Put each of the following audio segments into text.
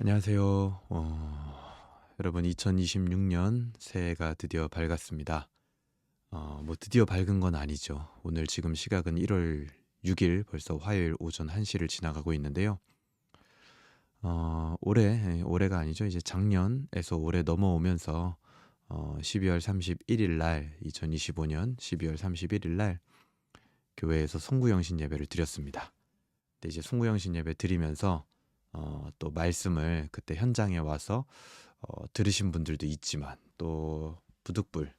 안녕하세요. 어, 여러분 2026년 새해가 드디어 밝았습니다. 어, 뭐 드디어 밝은 건 아니죠. 오늘 지금 시각은 1월 6일 벌써 화요일 오전 1시를 지나가고 있는데요. 어, 올해 올해가 아니죠. 이제 작년에서 올해 넘어오면서 어, 12월 31일 날 2025년 12월 31일 날 교회에서 송구영신 예배를 드렸습니다. 근데 이제 송구영신 예배 드리면서 어, 또 말씀을 그때 현장에 와서 어, 들으신 분들도 있지만 또 부득불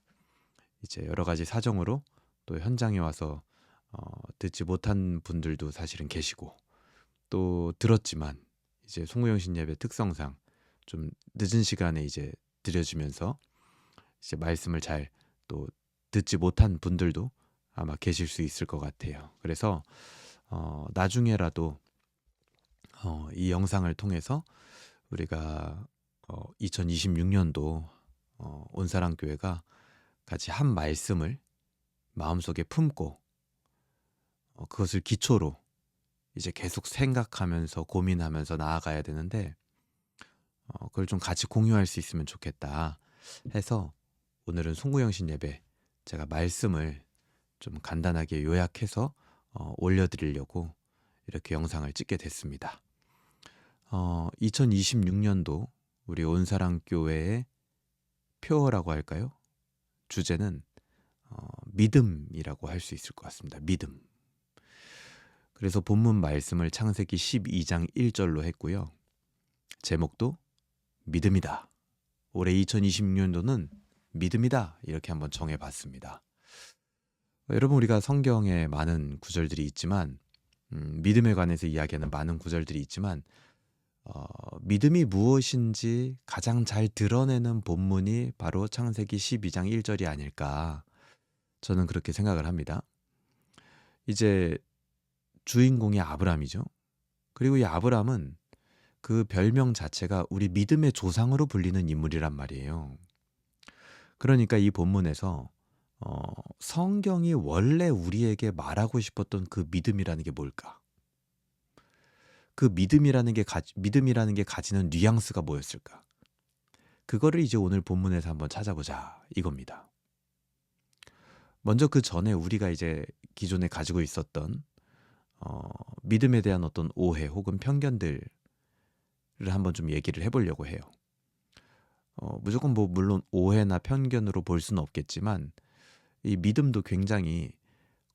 이제 여러 가지 사정으로 또 현장에 와서 어, 듣지 못한 분들도 사실은 계시고 또 들었지만 이제 송구영신 예배 특성상 좀 늦은 시간에 이제 드려지면서 이제 말씀을 잘 또 듣지 못한 분들도 아마 계실 수 있을 것 같아요. 그래서 어, 나중에라도 어, 이 영상을 통해서 우리가 어, 2026년도 어, 온사랑 교회가 같이 한 말씀을 마음속에 품고 어, 그것을 기초로 이제 계속 생각하면서 고민하면서 나아가야 되는데 어, 그걸 좀 같이 공유할 수 있으면 좋겠다 해서 오늘은 송구영신 예배 제가 말씀을 좀 간단하게 요약해서 어, 올려드리려고 이렇게 영상을 찍게 됐습니다. 어, 2026년도 우리 온사랑 교회의 표어라고 할까요? 주제는 어, 믿음이라고 할 수 있을 것 같습니다. 믿음. 그래서 본문 말씀을 창세기 12장 1절로 했고요. 제목도 믿음이다. 올해 2026년도는 믿음이다. 이렇게 한번 정해 봤습니다. 여러분 우리가 성경에 많은 구절들이 있지만 음, 믿음에 관해서 이야기하는 많은 구절들이 있지만 어, 믿음이 무엇인지 가장 잘 드러내는 본문이 바로 창세기 12장 1절이 아닐까 저는 그렇게 생각을 합니다. 이제 주인공이 아브람이죠. 그리고 이 아브람은 그 별명 자체가 우리 믿음의 조상으로 불리는 인물이란 말이에요. 그러니까 이 본문에서 어, 성경이 원래 우리에게 말하고 싶었던 그 믿음이라는 게 뭘까? 그 믿음이라는 게 가, 믿음이라는 게 가지는 뉘앙스가 뭐였을까? 그거를 이제 오늘 본문에서 한번 찾아보자 이겁니다. 먼저 그 전에 우리가 이제 기존에 가지고 있었던 어, 믿음에 대한 어떤 오해 혹은 편견들을 한번 좀 얘기를 해보려고 해요. 어, 무조건 뭐 물론 오해나 편견으로 볼 수는 없겠지만 이 믿음도 굉장히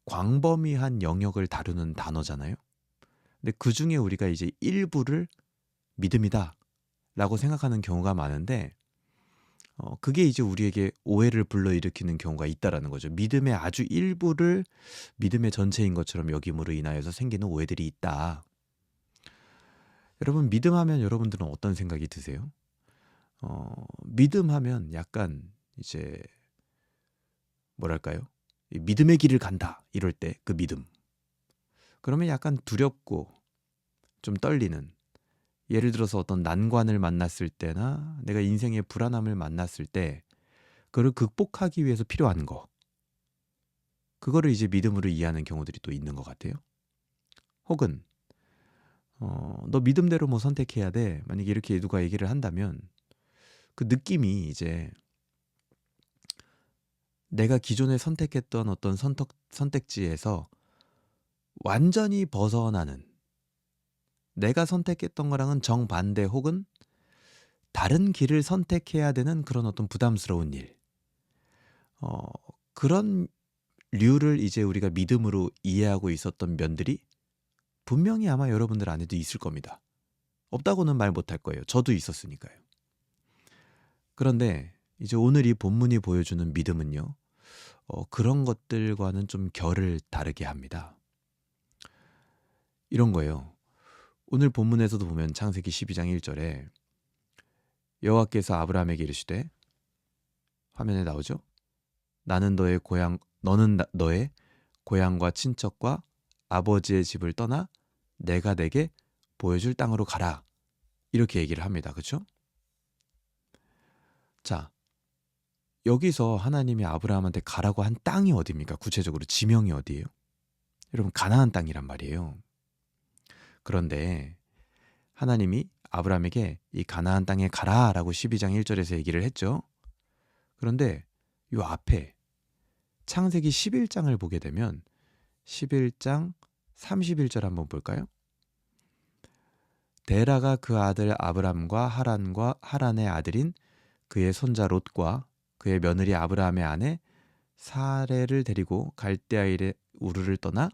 광범위한 영역을 다루는 단어잖아요. 근데 그 중에 우리가 이제 일부를 믿음이다 라고 생각하는 경우가 많은데, 어, 그게 이제 우리에게 오해를 불러일으키는 경우가 있다라는 거죠. 믿음의 아주 일부를 믿음의 전체인 것처럼 여김으로 인하여서 생기는 오해들이 있다. 여러분, 믿음하면 여러분들은 어떤 생각이 드세요? 어, 믿음하면 약간 이제 뭐랄까요? 믿음의 길을 간다. 이럴 때 그 믿음. 그러면 약간 두렵고 좀 떨리는 예를 들어서 어떤 난관을 만났을 때나 내가 인생의 불안함을 만났을 때 그걸 극복하기 위해서 필요한 거. 그거를 이제 믿음으로 이해하는 경우들이 또 있는 것 같아요. 혹은 어, 너 믿음대로 뭐 선택해야 돼. 만약에 이렇게 누가 얘기를 한다면 그 느낌이 이제 내가 기존에 선택했던 어떤 선택, 선택지에서 완전히 벗어나는 내가 선택했던 거랑은 정반대 혹은 다른 길을 선택해야 되는 그런 어떤 부담스러운 일. 어, 그런 류를 이제 우리가 믿음으로 이해하고 있었던 면들이 분명히 아마 여러분들 안에도 있을 겁니다. 없다고는 말 못할 거예요. 저도 있었으니까요. 그런데 이제 오늘 이 본문이 보여주는 믿음은요. 어, 그런 것들과는 좀 결을 다르게 합니다. 이런 거예요. 오늘 본문에서도 보면 창세기 12장 1절에 여호와께서 아브라함에게 이르시되 화면에 나오죠? 나는 너의 고향 너는 나, 너의 고향과 친척과 아버지의 집을 떠나 내가 내게 보여줄 땅으로 가라. 이렇게 얘기를 합니다. 그렇죠? 자, 여기서 하나님이 아브라함한테 가라고 한 땅이 어디입니까? 구체적으로 지명이 어디예요? 여러분 가나안 땅이란 말이에요. 그런데 하나님이 아브라함에게 이 가나안 땅에 가라라고 12장 1절에서 얘기를 했죠. 그런데 요 앞에 창세기 11장을 보게 되면 11장 31절 한번 볼까요? 데라가 그 아들 아브람과 하란과 하란의 아들인 그의 손자 롯과 그의 며느리 아브라함의 아내 사레를 데리고 갈대아일의 우르를 떠나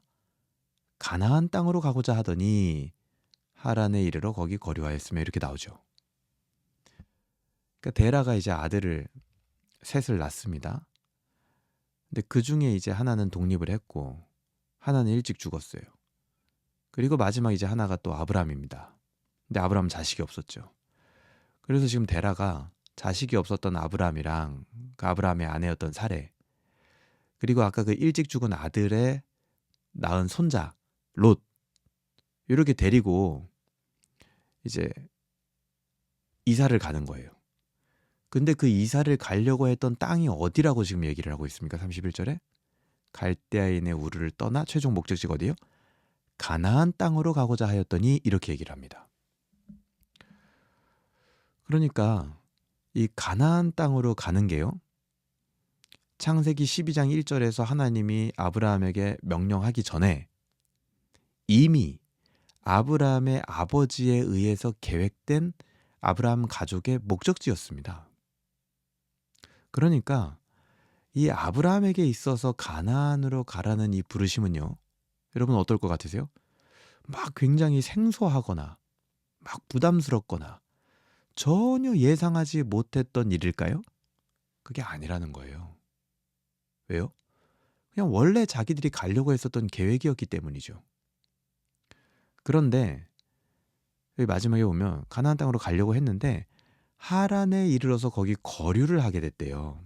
가나안 땅으로 가고자 하더니 하란에 이르러 거기 거류하였으며 이렇게 나오죠. 그러니까 데라가 이제 아들을 셋을 낳습니다. 근데 그 중에 이제 하나는 독립을 했고 하나는 일찍 죽었어요. 그리고 마지막 이제 하나가 또 아브람입니다. 근데 아브람 자식이 없었죠. 그래서 지금 데라가 자식이 없었던 아브람이랑 그 아브람의 아내였던 사레 그리고 아까 그 일찍 죽은 아들의 낳은 손자 롯 이렇게 데리고 이제 이사를 가는 거예요. 근데 그 이사를 가려고 했던 땅이 어디라고 지금 얘기를 하고 있습니까? 31절에 갈대아인의 우르를 떠나 최종 목적지가 어디요? 가나안 땅으로 가고자 하였더니 이렇게 얘기를 합니다. 그러니까 이 가나안 땅으로 가는 게요. 창세기 12장 1절에서 하나님이 아브라함에게 명령하기 전에 이미 아브라함의 아버지에 의해서 계획된 아브라함 가족의 목적지였습니다. 그러니까 이 아브라함에게 있어서 가나안으로 가라는 이 부르심은요. 여러분 어떨 것 같으세요? 막 굉장히 생소하거나 막 부담스럽거나 전혀 예상하지 못했던 일일까요? 그게 아니라는 거예요. 왜요? 그냥 원래 자기들이 가려고 했었던 계획이었기 때문이죠. 그런데 여기 마지막에 보면 가나안 땅으로 가려고 했는데 하란에 이르러서 거기 거류를 하게 됐대요.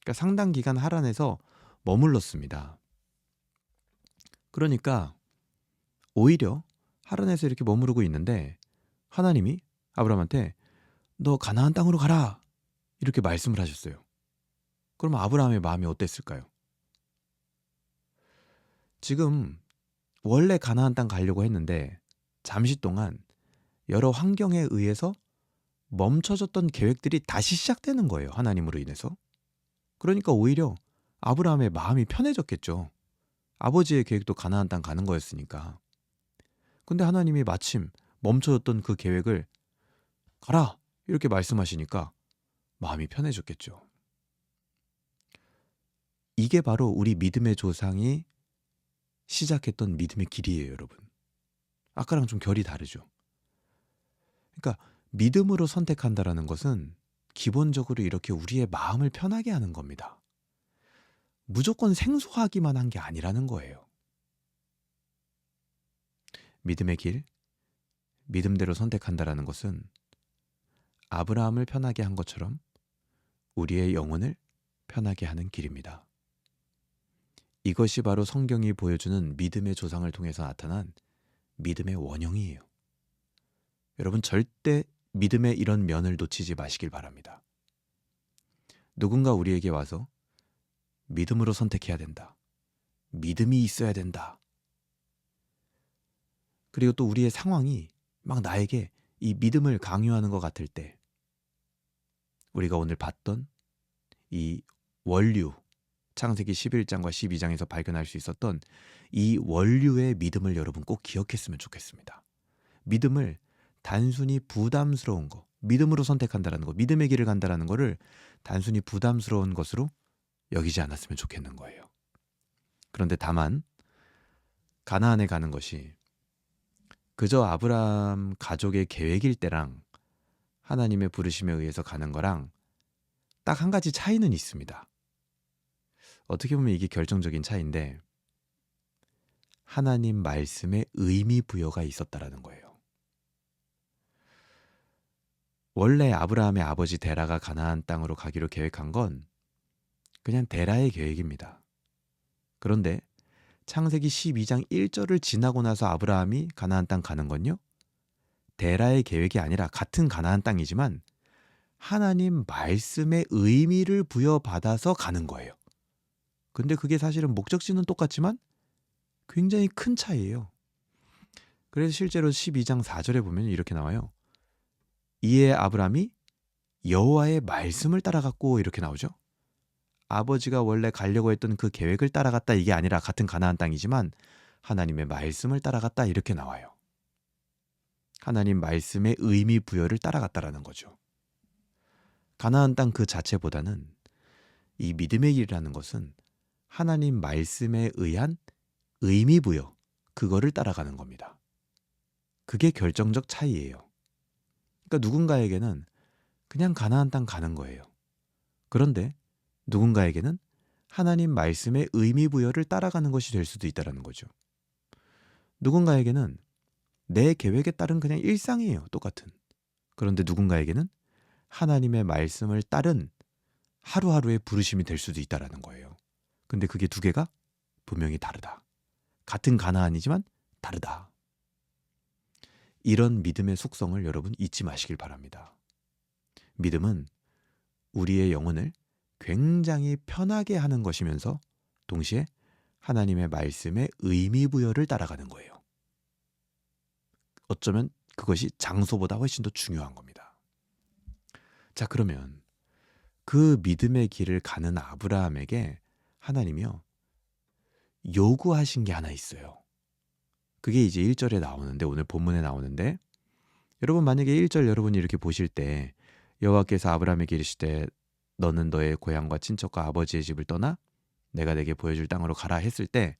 그러니까 상당 기간 하란에서 머물렀습니다. 그러니까 오히려 하란에서 이렇게 머무르고 있는데 하나님이 아브라함한테 너 가나안 땅으로 가라 이렇게 말씀을 하셨어요. 그럼 아브라함의 마음이 어땠을까요? 지금 원래 가나안 땅 가려고 했는데 잠시 동안 여러 환경에 의해서 멈춰졌던 계획들이 다시 시작되는 거예요. 하나님으로 인해서. 그러니까 오히려 아브라함의 마음이 편해졌겠죠. 아버지의 계획도 가나안 땅 가는 거였으니까. 근데 하나님이 마침 멈춰졌던 그 계획을 가라 이렇게 말씀하시니까 마음이 편해졌겠죠. 이게 바로 우리 믿음의 조상이 시작했던 믿음의 길이에요, 여러분. 아까랑 좀 결이 다르죠. 그러니까 믿음으로 선택한다라는 것은 기본적으로 이렇게 우리의 마음을 편하게 하는 겁니다. 무조건 생소하기만 한 게 아니라는 거예요. 믿음의 길, 믿음대로 선택한다라는 것은 아브라함을 편하게 한 것처럼 우리의 영혼을 편하게 하는 길입니다. 이것이 바로 성경이 보여주는 믿음의 조상을 통해서 나타난 믿음의 원형이에요. 여러분 절대 믿음의 이런 면을 놓치지 마시길 바랍니다. 누군가 우리에게 와서 믿음으로 선택해야 된다. 믿음이 있어야 된다. 그리고 또 우리의 상황이 막 나에게 이 믿음을 강요하는 것 같을 때 우리가 오늘 봤던 이 원류 창세기 11장과 12장에서 발견할 수 있었던 이 원류의 믿음을 여러분 꼭 기억했으면 좋겠습니다. 믿음을 단순히 부담스러운 거, 믿음으로 선택한다라는 거, 믿음의 길을 간다라는 거를 단순히 부담스러운 것으로 여기지 않았으면 좋겠는 거예요. 그런데 다만 가나안에 가는 것이 그저 아브라함 가족의 계획일 때랑 하나님의 부르심에 의해서 가는 거랑 딱 한 가지 차이는 있습니다. 어떻게 보면 이게 결정적인 차이인데 하나님 말씀에 의미 부여가 있었다라는 거예요. 원래 아브라함의 아버지 데라가 가나안 땅으로 가기로 계획한 건 그냥 데라의 계획입니다. 그런데 창세기 12장 1절을 지나고 나서 아브라함이 가나안 땅 가는 건요. 데라의 계획이 아니라 같은 가나안 땅이지만 하나님 말씀의 의미를 부여받아서 가는 거예요. 근데 그게 사실은 목적지는 똑같지만 굉장히 큰 차이예요. 그래서 실제로 12장 4절에 보면 이렇게 나와요. 이에 아브라함이 여호와의 말씀을 따라갔고 이렇게 나오죠. 아버지가 원래 가려고 했던 그 계획을 따라갔다 이게 아니라 같은 가나안 땅이지만 하나님의 말씀을 따라갔다 이렇게 나와요. 하나님 말씀의 의미 부여를 따라갔다라는 거죠. 가나안 땅 그 자체보다는 이 믿음의 길이라는 것은 하나님 말씀에 의한 의미 부여 그거를 따라가는 겁니다. 그게 결정적 차이예요. 그러니까 누군가에게는 그냥 가나안 땅 가는 거예요. 그런데 누군가에게는 하나님 말씀의 의미 부여를 따라가는 것이 될 수도 있다라는 거죠. 누군가에게는 내 계획에 따른 그냥 일상이에요. 똑같은. 그런데 누군가에게는 하나님의 말씀을 따른 하루하루의 부르심이 될 수도 있다라는 거예요. 근데 그게 두 개가 분명히 다르다. 같은 가나안이지만 다르다. 이런 믿음의 속성을 여러분 잊지 마시길 바랍니다. 믿음은 우리의 영혼을 굉장히 편하게 하는 것이면서 동시에 하나님의 말씀의 의미 부여를 따라가는 거예요. 어쩌면 그것이 장소보다 훨씬 더 중요한 겁니다. 자, 그러면 그 믿음의 길을 가는 아브라함에게 하나님이요. 요구하신 게 하나 있어요. 그게 이제 1절에 나오는데 오늘 본문에 나오는데 여러분 만약에 1절 여러분이 이렇게 보실 때 여호와께서 아브라함에게 이르시되 너는 너의 고향과 친척과 아버지의 집을 떠나 내가 내게 보여줄 땅으로 가라 했을 때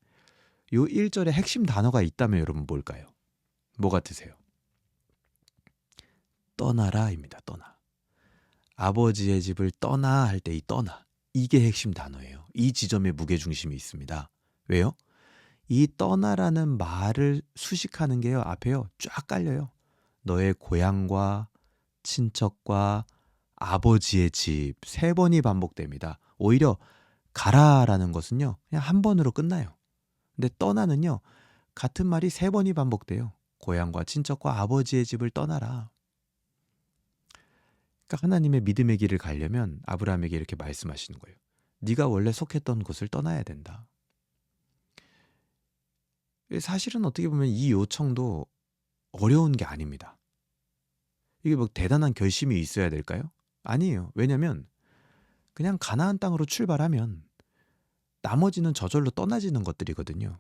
요 1절에 핵심 단어가 있다면 여러분 뭘까요? 뭐 같으세요? 떠나라입니다. 떠나. 아버지의 집을 떠나 할 때 이 떠나 이게 핵심 단어예요. 이 지점에 무게 중심이 있습니다. 왜요? 이 떠나라는 말을 수식하는 게요. 앞에요. 쫙 깔려요. 너의 고향과 친척과 아버지의 집 세 번이 반복됩니다. 오히려 가라라는 것은요. 그냥 한 번으로 끝나요. 근데 떠나는요. 같은 말이 세 번이 반복돼요. 고향과 친척과 아버지의 집을 떠나라. 그러니까 하나님의 믿음의 길을 가려면 아브라함에게 이렇게 말씀하시는 거예요. 네가 원래 속했던 곳을 떠나야 된다. 사실은 어떻게 보면 이 요청도 어려운 게 아닙니다. 이게 뭐 대단한 결심이 있어야 될까요? 아니에요. 왜냐면 그냥 가나안 땅으로 출발하면 나머지는 저절로 떠나지는 것들이거든요.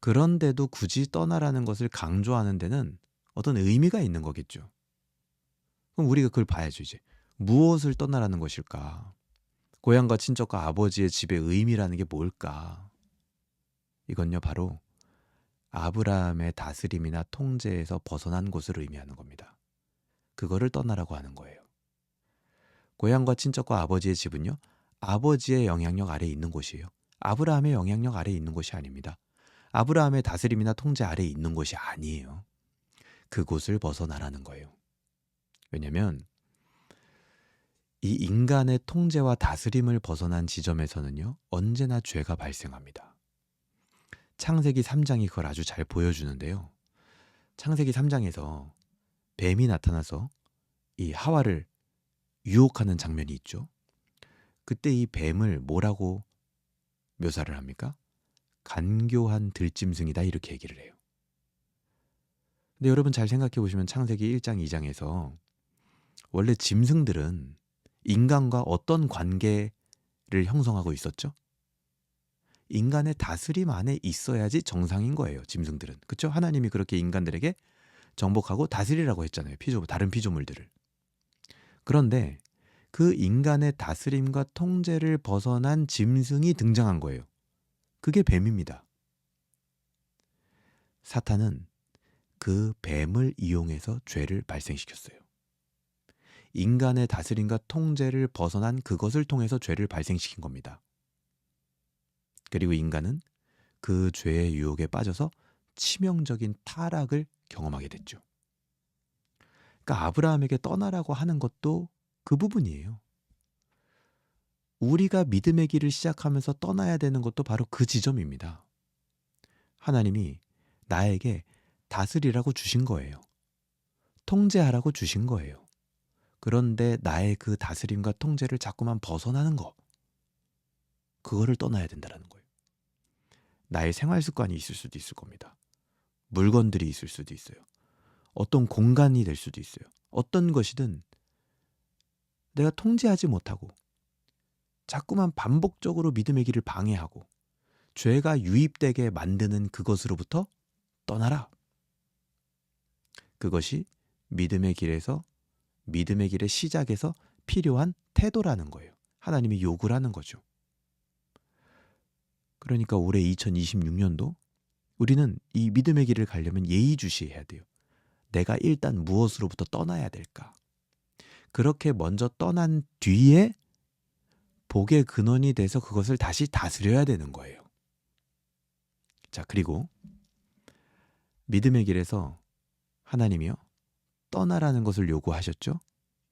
그런데도 굳이 떠나라는 것을 강조하는 데는 어떤 의미가 있는 거겠죠. 그럼 우리가 그걸 봐야죠, 이제. 무엇을 떠나라는 것일까? 고향과 친척과 아버지의 집의 의미라는 게 뭘까? 이건요, 바로 아브라함의 다스림이나 통제에서 벗어난 곳을 의미하는 겁니다. 그거를 떠나라고 하는 거예요. 고향과 친척과 아버지의 집은요, 아버지의 영향력 아래에 있는 곳이에요. 아브라함의 영향력 아래에 있는 곳이 아닙니다. 아브라함의 다스림이나 통제 아래에 있는 곳이 아니에요. 그곳을 벗어나라는 거예요. 왜냐면 이 인간의 통제와 다스림을 벗어난 지점에서는요, 언제나 죄가 발생합니다. 창세기 3장이 그걸 아주 잘 보여주는데요. 창세기 3장에서 뱀이 나타나서 이 하와를 유혹하는 장면이 있죠. 그때 이 뱀을 뭐라고 묘사를 합니까? 간교한 들짐승이다 이렇게 얘기를 해요. 근데 여러분 잘 생각해 보시면 창세기 1장 2장에서 원래 짐승들은 인간과 어떤 관계를 형성하고 있었죠? 인간의 다스림 안에 있어야지 정상인 거예요. 짐승들은. 그렇죠? 하나님이 그렇게 인간들에게 정복하고 다스리라고 했잖아요. 피조 다른 피조물들을. 그런데 그 인간의 다스림과 통제를 벗어난 짐승이 등장한 거예요. 그게 뱀입니다. 사탄은 그 뱀을 이용해서 죄를 발생시켰어요. 인간의 다스림과 통제를 벗어난 그것을 통해서 죄를 발생시킨 겁니다. 그리고 인간은 그 죄의 유혹에 빠져서 치명적인 타락을 경험하게 됐죠. 그러니까 아브라함에게 떠나라고 하는 것도 그 부분이에요. 우리가 믿음의 길을 시작하면서 떠나야 되는 것도 바로 그 지점입니다. 하나님이 나에게 다스리라고 주신 거예요. 통제하라고 주신 거예요. 그런데 나의 그 다스림과 통제를 자꾸만 벗어나는 거. 그거를 떠나야 된다는 거예요. 나의 생활 습관이 있을 수도 있을 겁니다. 물건들이 있을 수도 있어요. 어떤 공간이 될 수도 있어요. 어떤 것이든 내가 통제하지 못하고 자꾸만 반복적으로 믿음의 길을 방해하고 죄가 유입되게 만드는 그것으로부터 떠나라. 그것이 믿음의 길에서 믿음의 길의 시작에서 필요한 태도라는 거예요. 하나님이 요구를 하는 거죠. 그러니까 올해 2026년도 우리는 이 믿음의 길을 가려면 예의주시해야 돼요. 내가 일단 무엇으로부터 떠나야 될까? 그렇게 먼저 떠난 뒤에 복의 근원이 돼서 그것을 다시 다스려야 되는 거예요. 자, 그리고 믿음의 길에서 하나님이요. 떠나라는 것을 요구하셨죠?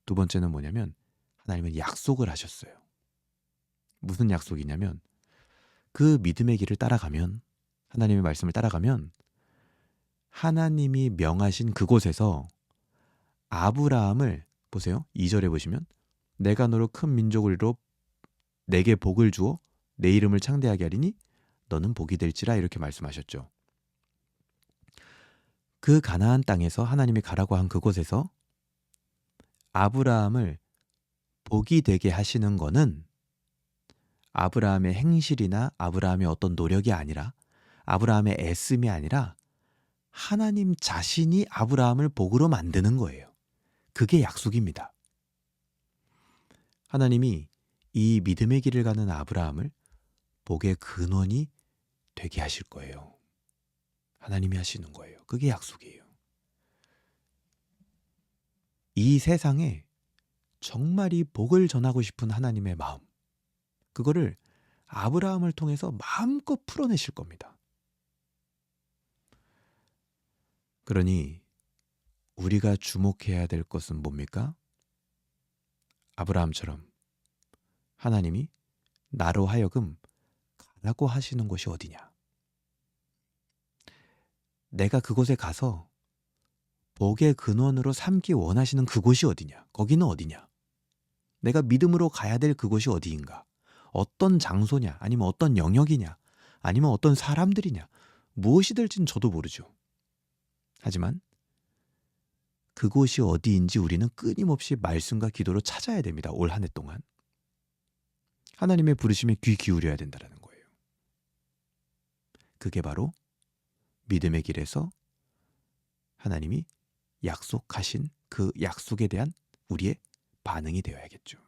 두 번째는 뭐냐면 하나님은 약속을 하셨어요. 무슨 약속이냐면 그 믿음의 길을 따라가면 하나님의 말씀을 따라가면 하나님이 명하신 그곳에서 아브라함을 보세요. 2절에 보시면 내가 너로 큰 이루어 내게 복을 주어 내 이름을 창대하게 하리니 너는 복이 될지라 이렇게 말씀하셨죠. 그 가나안 땅에서 하나님이 가라고 한 그곳에서 아브라함을 복이 되게 하시는 것은 아브라함의 행실이나 아브라함의 어떤 노력이 아니라 아브라함의 애씀이 아니라 하나님 자신이 아브라함을 복으로 만드는 거예요. 그게 약속입니다. 하나님이 이 믿음의 길을 가는 아브라함을 복의 근원이 되게 하실 거예요. 하나님이 하시는 거예요. 그게 약속이에요. 이 세상에 정말 이 복을 전하고 싶은 하나님의 마음, 그거를 아브라함을 통해서 마음껏 풀어내실 겁니다. 그러니 우리가 주목해야 될 것은 뭡니까? 아브라함처럼 하나님이 나로 하여금 가라고 하시는 곳이 어디냐? 내가 그곳에 가서 복의 근원으로 삼기 원하시는 그곳이 어디냐? 거기는 어디냐? 내가 믿음으로 가야 될 그곳이 어디인가? 어떤 장소냐? 아니면 어떤 영역이냐? 아니면 어떤 사람들이냐? 무엇이 될지는 저도 모르죠. 하지만 그곳이 어디인지 우리는 끊임없이 말씀과 기도로 찾아야 됩니다. 올 한 해 동안. 하나님의 부르심에 귀 기울여야 된다는 거예요. 그게 바로 믿음의 길에서 하나님이 약속하신 그 약속에 대한 우리의 반응이 되어야겠죠.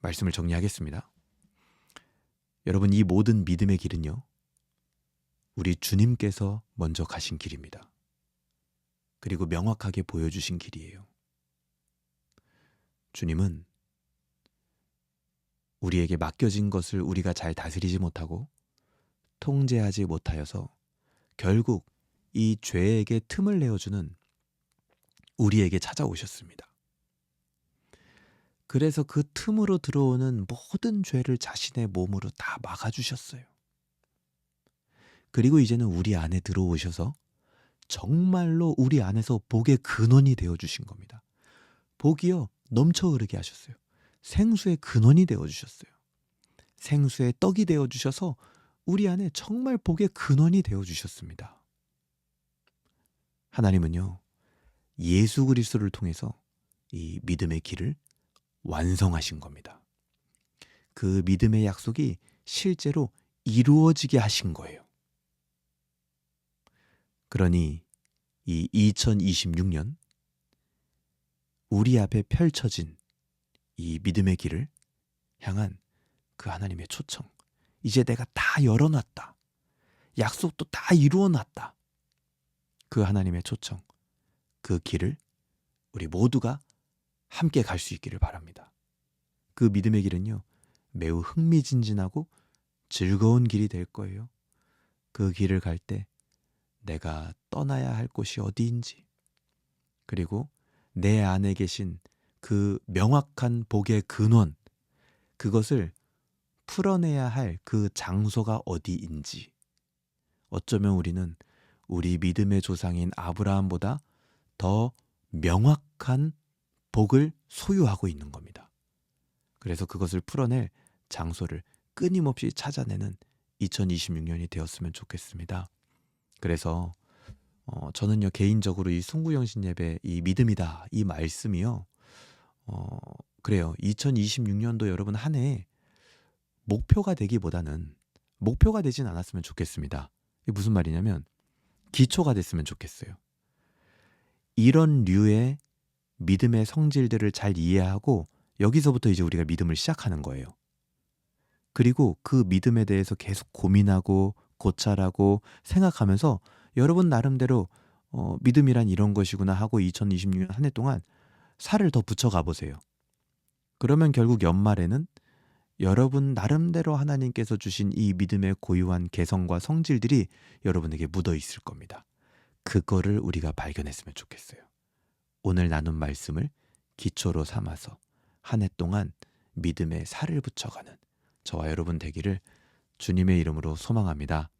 말씀을 정리하겠습니다. 여러분, 이 모든 믿음의 길은요, 우리 주님께서 먼저 가신 길입니다. 그리고 명확하게 보여주신 길이에요. 주님은 우리에게 맡겨진 것을 우리가 잘 다스리지 못하고 통제하지 못하여서 결국 이 죄에게 틈을 내어주는 우리에게 찾아오셨습니다. 그래서 그 틈으로 들어오는 모든 죄를 자신의 몸으로 다 막아주셨어요. 그리고 이제는 우리 안에 들어오셔서 정말로 우리 안에서 복의 근원이 되어 주신 겁니다. 복이요 넘쳐 흐르게 하셨어요. 생수의 근원이 되어 주셨어요. 생수의 떡이 되어 주셔서 우리 안에 정말 복의 근원이 되어 주셨습니다. 하나님은요 예수 그리스도를 통해서 이 믿음의 길을 완성하신 겁니다. 그 믿음의 약속이 실제로 이루어지게 하신 거예요. 그러니 이 2026년 우리 앞에 펼쳐진 이 믿음의 길을 향한 그 하나님의 초청. 이제 내가 다 열어놨다. 약속도 다 이루어놨다. 그 하나님의 초청. 그 길을 우리 모두가 함께 갈 수 있기를 바랍니다. 그 믿음의 길은요, 매우 흥미진진하고 즐거운 길이 될 거예요. 그 길을 갈 때 내가 떠나야 할 곳이 어디인지, 그리고 내 안에 계신 그 명확한 복의 근원, 그것을 풀어내야 할 그 장소가 어디인지, 어쩌면 우리는 우리 믿음의 조상인 아브라함보다 더 명확한 복을 소유하고 있는 겁니다. 그래서 그것을 풀어낼 장소를 끊임없이 찾아내는 2026년이 되었으면 좋겠습니다. 그래서 어 저는요 개인적으로 이 송구영신 예배 이 믿음이다 이 말씀이요. 어 그래요. 2026 년도 여러분 한 해 목표가 되기보다는 목표가 되진 않았으면 좋겠습니다. 이게 무슨 말이냐면 기초가 됐으면 좋겠어요. 이런 류의 믿음의 성질들을 잘 이해하고 여기서부터 이제 우리가 믿음을 시작하는 거예요. 그리고 그 믿음에 대해서 계속 고민하고 고찰하고 생각하면서 여러분 나름대로 어, 믿음이란 이런 것이구나 하고 2026년 한 해 동안 살을 더 붙여가 보세요. 그러면 결국 연말에는 여러분 나름대로 하나님께서 주신 이 믿음의 고유한 개성과 성질들이 여러분에게 묻어 있을 겁니다. 그거를 우리가 발견했으면 좋겠어요. 오늘 나눈 말씀을 기초로 삼아서 한 해 동안 믿음의 살을 붙여가는 저와 여러분 되기를 주님의 이름으로 소망합니다.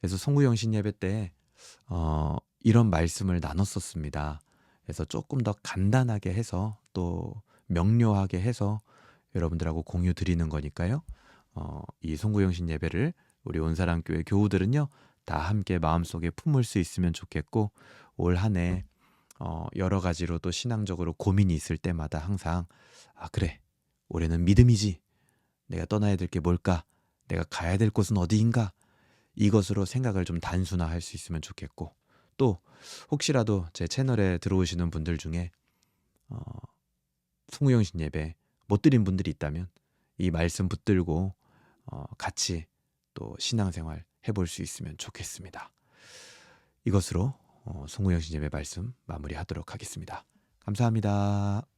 그래서 송구영신 예배 때 어, 이런 말씀을 나눴었습니다. 그래서 조금 더 간단하게 해서 또 명료하게 해서 여러분들하고 공유 드리는 거니까요. 어, 이 송구영신 예배를 우리 온사랑교회 교우들은요 다 함께 마음속에 품을 수 있으면 좋겠고 올 한해 어, 여러 가지로 또 신앙적으로 고민이 있을 때마다 항상 아 그래 올해는 믿음이지. 내가 떠나야 될 게 뭘까? 내가 가야 될 곳은 어디인가? 이것으로 생각을 좀 단순화할 수 있으면 좋겠고 또 혹시라도 제 채널에 들어오시는 분들 중에 어, 송우영신 예배 못 드린 분들이 있다면 이 말씀 붙들고 어, 같이 또 신앙생활 해볼 수 있으면 좋겠습니다. 이것으로 어, 송우영신 예배 말씀 마무리하도록 하겠습니다. 감사합니다.